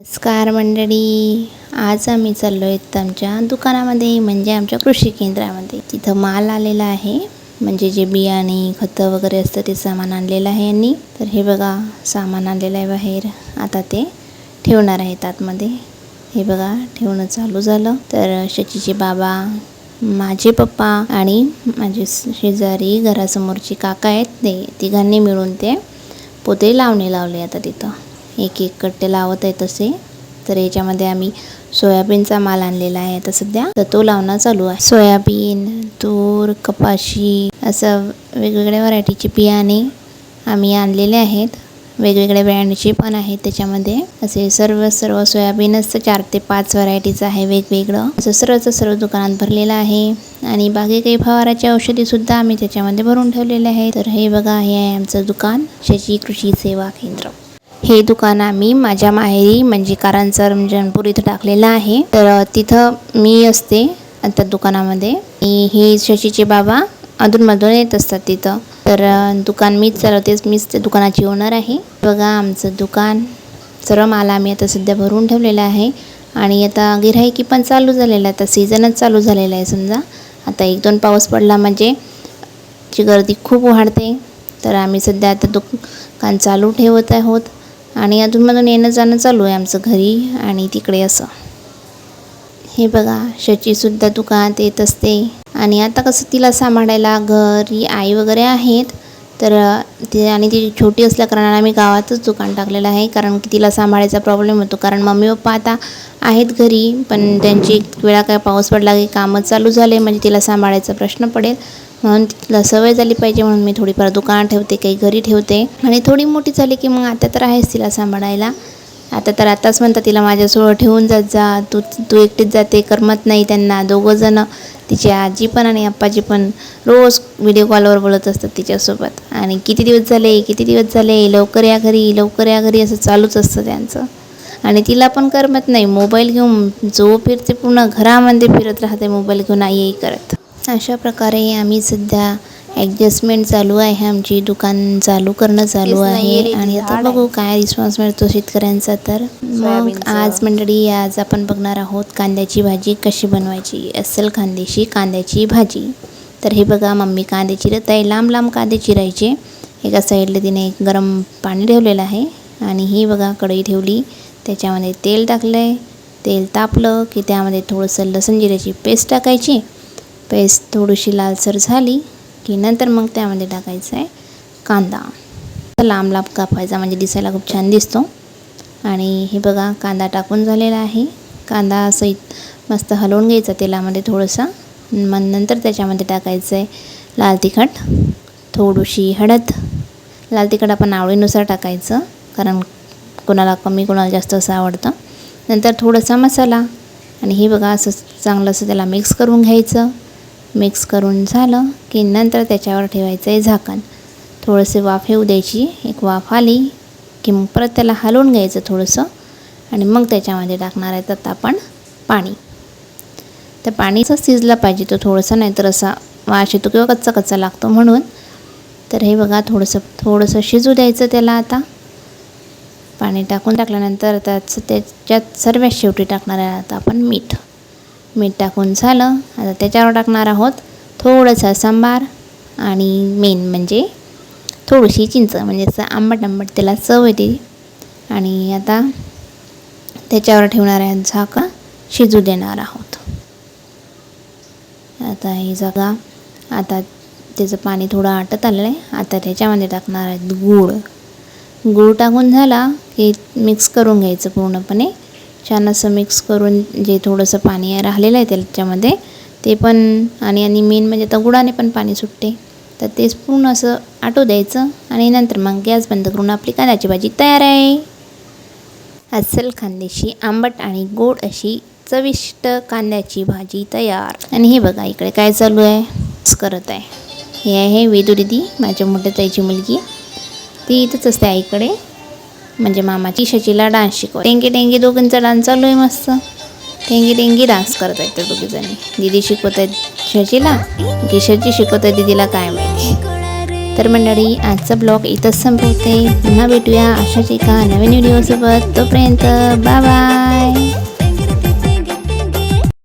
नमस्कार मंडळी. आज आम्ही चाललो आहेत आमच्या दुकानामध्ये म्हणजे आमच्या कृषी केंद्रामध्ये. तिथं माल आलेला आहे म्हणजे जे बियाणे खतं वगैरे असतं ते सामान आणलेलं आहे यांनी. तर हे बघा सामान आणलेलं आहे बाहेर. आता ते ठेवणार आहेत आतमध्ये. हे बघा ठेवणं चालू झालं. तर शचीचे बाबा माझे पप्पा आणि माझे शेजारी घरासमोरचे काका आहेत. ते तिघांनी मिळून ते पोते लावणे लावले आता तिथं. एक एक कट्टे लावत आहे तसे. तर याच्यामध्ये आम्ही सोयाबीनचा माल आणलेला आहे आता सध्या. तर तो लावणं चालू आहे. सोयाबीन तूर कपाशी असं वेगवेगळ्या व्हरायटीचे बियाणे आम्ही आणलेले आहेत. वेगवेगळ्या ब्रँडचे पण आहेत त्याच्यामध्ये. असे सर्व सर्व सोयाबीनच चार ते पाच व्हरायटीचं आहे वेगवेगळं. असं सर्वचं सर्व दुकानात भरलेलं आहे. आणि बाकी काही फवाराच्या औषधीसुद्धा आम्ही त्याच्यामध्ये भरून ठेवलेले आहे. तर हे बघा हे आहे आमचं दुकान शशी कृषी सेवा केंद्र. हे दुकान आम्ही माझ्या माहेरी म्हणजे कारंजा रमजनपूर इथं टाकलेलं आहे. तर तिथं मी असते त्या दुकानामध्ये. हे शशीचे बाबा अधूनमधून येत असतात तिथं. तर दुकान मीच चालवतेच मीच त्या दुकानाची ओनर आहे. बघा आमचं दुकान. सर्व माल आम्ही आता सध्या भरून ठेवलेला आहे. आणि आता गिऱ्हाईकी पण चालू झालेलं आहे. आता सीझनच चालू झालेला आहे समजा. आता एक दोन पाऊस पडला म्हणजे ची गर्दी खूप वाढते. तर आम्ही सध्या आता दुकान चालू ठेवत आहोत. आणि अधूनमधून येणं जाणं चालू आहे आमचं घरी आणि तिकडे असं. हे बघा शचीसुद्धा दुकानात येत असते. आणि आता कसं तिला सांभाळायला घरी आई वगैरे आहेत तर ती आणि ती छोटी असल्याकारणाने आम्ही गावातच दुकान टाकलेलं आहे कारण की तिला सांभाळायचा प्रॉब्लेम होतो. कारण मम्मी पप्पा आता आहेत घरी पण त्यांची वेळा काय पाऊस पडला की कामं चालू झाले म्हणजे तिला सांभाळायचा प्रश्न पडेल. म्हणून तिला सवय झाली पाहिजे म्हणून मी थोडीफार दुकानात ठेवते काही घरी ठेवते. आणि थोडी मोठी झाली की मग आता तर आहेच तिला सांभाळायला. आता तर आताच म्हणतात तिला माझ्यासोबत ठेवून जात जा तू तू एकटीच जाते करमत नाही त्यांना. दोघंजणं तिची आजी पण आणि आप्पाजी पण रोज व्हिडिओ कॉलवर बोलत असतात तिच्यासोबत. आणि किती दिवस झाले किती दिवस झाले लवकर या घरी लवकर या घरी असं चालूच असतं त्यांचं. आणि तिला पण करमत नाही. मोबाईल घेऊन जो फिरते पूर्ण घरामध्ये फिरत राहते मोबाईल घेऊन आई आई करत. अशा प्रकारे आम्ही सध्या ॲडजस्टमेंट चालू आहे. आमची दुकान चालू करणं चालू आहे. आणि आता बघू काय रिस्पॉन्स मिळतो शेतकऱ्यांचा तर. मग आज मंडळी आज आपण बघणार आहोत कांद्याची भाजी कशी बनवायची. अस्सल खानदेशी कांद्याची भाजी. तर हे बघा मम्मी कांदे चिरत आहे लांब लांब कांदे चिरायचे एका साईडला तिने एक गरम पाणी ठेवलेलं आहे. आणि ही बघा कढई ठेवली. त्याच्यामध्ये तेल टाकलं आहे तेल तापलं की त्यामध्ये थोडंसं लसण जिऱ्याची पेस्ट टाकायची. पेस्ट थोडीशी लालसर झाली की नंतर मग त्यामध्ये टाकायचं आहे कांदा. लांब लांब कापायचा म्हणजे दिसायला खूप छान दिसतो. आणि हे बघा कांदा टाकून झालेला आहे. कांदा असं इत- मस्त हलवून घ्यायचा तेलामध्ये थोडंसं. मग नंतर त्याच्यामध्ये टाकायचं आहे लाल तिखट. थोडीशी हळद. लाल तिखट आपण आवडीनुसार टाकायचं कारण कोणाला कमी कोणाला जास्त असं आवडतं. नंतर थोडासा मसाला. आणि हे बघा असं चांगलं असं त्याला मिक्स करून घ्यायचं. मिक्स करून झालं की नंतर त्याच्यावर ठेवायचं आहे झाकण. थोडंसे वाफ येऊ द्यायची. एक वाफ आली की मग परत त्याला हलवून घ्यायचं थोडंसं आणि मग त्याच्यामध्ये टाकणार आहे तर आपण पाणी. तर पाणीचं शिजलं पाहिजे तो थोडंसं नाही तर असा वास येतो किंवा कच्चा कच्चा लागतो म्हणून. तर हे बघा थोडंसं थोडंसं शिजू द्यायचं त्याला आता. पाणी टाकून टाकल्यानंतर त्याचं त्याच्यात सर्वात शेवटी टाकणार आहे आता आपण मीठ. मीठ टाकून झालं. आता त्याच्यावर टाकणार आहोत थोडंसं सांबार आणि मेन म्हणजे थोडीशी चिंच म्हणजे असं आंबट आंबट त्याला चव येते. आणि आता त्याच्यावर ठेवणार आहे झाका शिजू देणार आहोत. आता ही जागा. आता त्याचं पाणी थोडं आटत आलेलं आहे. आता त्याच्यामध्ये टाकणार आहेत गूळ. गूळ टाकून झाला की मिक्स करून घ्यायचं पूर्णपणे. छान असं मिक्स करून जे थोडंसं पाणी राहिलेलं आहे त्याच्यामध्ये ते पण आणि आणि मेन म्हणजे आता गुळाने पण पाणी सुटते. तर तेच पूर्ण असं आटू द्यायचं आणि नंतर मग गॅस बंद करून आपली कांद्याची भाजी तयार आहे. अस्सल खानदेशी आंबट आणि गोड अशी चविष्ट कांद्याची भाजी तयार. आणि हे बघा इकडे काय चालू आहे? करत आहे. हे आहे वेदू दिदी माझ्या मोठ्या ताईची मुलगी. ती इथंच असते आईकडे. म्हणजे मामाची शचीला डान्स शिकव टेंगी टेंगी दोघींचा डान्स चालू आहे मस्त. टेंगी टेंगी डान्स करत आहेत त्या दोघीजणी. दिदी शिकवत आहेत शचीला. की शची शिकवत आहे दिदीला काय माहिती. तर मंडळी आजचा ब्लॉग इथंच संपवते. पुन्हा भेटूया अशाच एका नवीन व्हिडिओसोबत तोपर्यंत बाय बाय